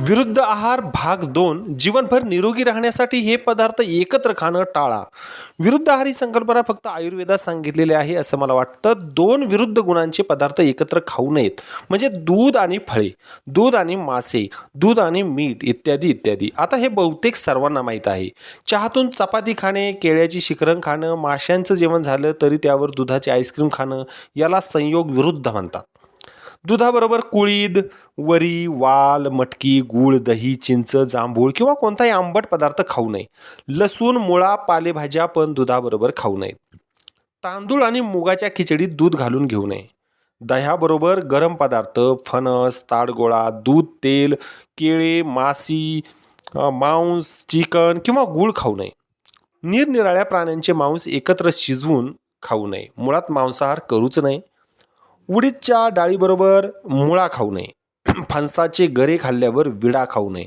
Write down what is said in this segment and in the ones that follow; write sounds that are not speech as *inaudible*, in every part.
विरुद्ध आहार भाग दोन जीवनभर निरोगी राहण्यासाठी हे पदार्थ एकत्र खाणं टाळा. विरुद्ध आहार ही संकल्पना फक्त आयुर्वेदात सांगितलेली आहे असं मला वाटतं. दोन विरुद्ध गुणांचे पदार्थ एकत्र खाऊ नयेत. म्हणजे दूध आणि फळे दूध आणि मासे दूध आणि मीठ इत्यादी इत्यादी. आता हे बहुतेक सर्वांना माहीत आहे. चहातून चपाती खाणे केळ्याची शिखरण खाणं माशांचं जेवण झालं तरी त्यावर दुधाची आईस्क्रीम खाणं याला संयोग विरुद्ध म्हणतात. दुधाबरोबर कुळीद वरी वाल मटकी गूळ दही चिंच जांभूळ किंवा कोणताही आंबट पदार्थ खाऊ नये. लसूण मुळा पालेभाज्या पण दुधाबरोबर खाऊ नयेत. तांदूळ आणि मुगाच्या खिचडीत दूध घालून घेऊ नये. दह्याबरोबर गरम पदार्थ फणस ताडगोळा दूध तेल केळे मासी मांस चिकन किंवा गूळ खाऊ नये. निरनिराळ्या प्राण्यांचे मांस एकत्र शिजवून खाऊ नये. मुळात मांसाहार करूच नये. उडीदच्या डाळीबरोबर मुळा खाऊ नये. *clears throat* फणसाचे गरे खाल्ल्यावर विडा खाऊ नये.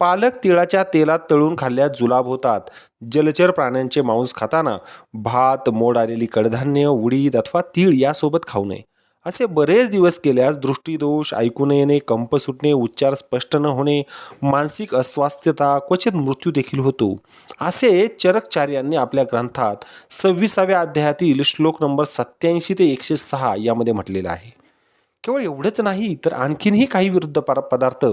पालक तिळाच्या तेलात तळून खाल्ल्यास जुलाब होतात. जलचर प्राण्यांचे मांस खाताना भात मोड आलेली कडधान्य उडीद अथवा तीळ यासोबत खाऊ नये. असे बरेच दिवस केल्यास दृष्टीदोष ऐकू न येणे कंप सुटणे उच्चार स्पष्ट न होणे मानसिक अस्वास्थ्यता क्वचित मृत्यू देखील होतो. असे चरकचार्यांनी आपल्या ग्रंथात सव्वीसाव्या अध्यायातील श्लोक नंबर सत्याऐंशी ते एकशे सहा यामध्ये म्हटलेलं आहे. केवळ एवढंच नाही तर आणखीनही काही विरुद्ध पदार्थ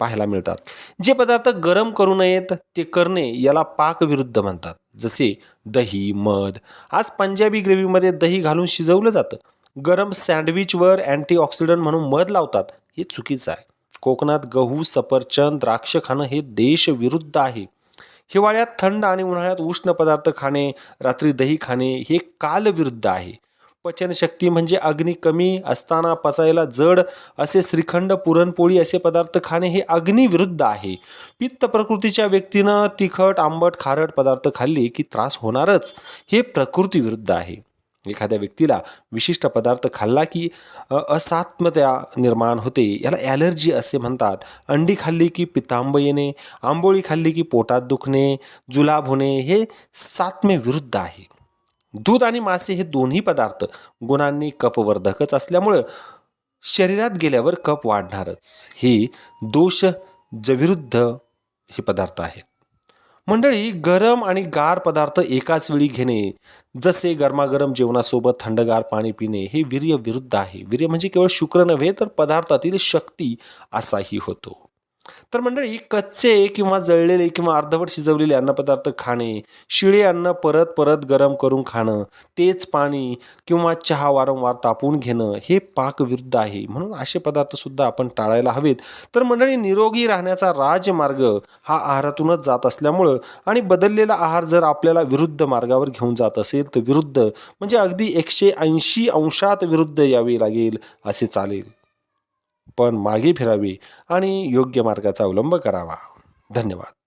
पाहायला मिळतात. जे पदार्थ गरम करू नयेत ते करणे याला पाकविरुद्ध म्हणतात. जसे दही मध. आज पंजाबी ग्रेव्हीमध्ये दही घालून शिजवलं जातं. गरम सँडविचवर अँटीऑक्सिडंट म्हणून मध लावतात हे चुकीचं आहे. कोकणात गहू सफरचंद द्राक्ष खाणं हे देशविरुद्ध आहे. हिवाळ्यात थंड आणि उन्हाळ्यात उष्ण पदार्थ खाणे रात्री दही खाणे हे कालविरुद्ध आहे. पचनशक्ती म्हणजे अग्नी कमी असताना पचायला जड असे श्रीखंड पुरणपोळी असे पदार्थ खाणे हे अग्निविरुद्ध आहे. पित्त प्रकृतीच्या व्यक्तीनं तिखट आंबट खारट पदार्थ खाल्ले की त्रास होणारच हे प्रकृतीविरुद्ध आहे. एखाद्या व्यक्तीला विशिष्ट पदार्थ खाल्ला की असात्मता निर्माण होते. याला ॲलर्जी असे म्हणतात. अंडी खाल्ली की पितांब येणे आंबोळी खाल्ली की पोटात दुखणे जुलाब होणे हे सात्म्यविरुद्ध आहे. दूध आणि मासे हे दोन्ही पदार्थ गुणांनी कपवर्धकच असल्यामुळं शरीरात गेल्यावर कप वाढणारच. हे दोष जविरुद्ध हे पदार्थ आहेत. मंडळी गरम आणि गार पदार्थ एकाच वेळी घेणे जसे गरमागरम जेवणासोबत थंडगार पाणी पिणे हे वीर्य विरुद्ध आहे. वीर्य म्हणजे केवळ शुक्र नव्हे तर पदार्थातील शक्ती असाही होतो. तर मंडळी कच्चे किंवा जळलेले किंवा अर्धवट शिजवलेले अन्नपदार्थ खाणे शिळे अन्न परत परत गरम करून खाणं तेच पाणी किंवा चहा वारंवार तापवून घेणं हे पाकविरुद्ध आहे. म्हणून असे पदार्थसुद्धा आपण टाळायला हवेत. तर मंडळी निरोगी राहण्याचा राजमार्ग हा आहारातूनच जात असल्यामुळं आणि बदललेला आहार जर आपल्याला विरुद्ध मार्गावर घेऊन जात असेल तर विरुद्ध म्हणजे अगदी एकशे ऐंशी अंशात विरुद्ध यावे लागेल असे चालेल. पण मागे फिरावी आणि योग्य मार्गाचा अवलंब करावा. धन्यवाद.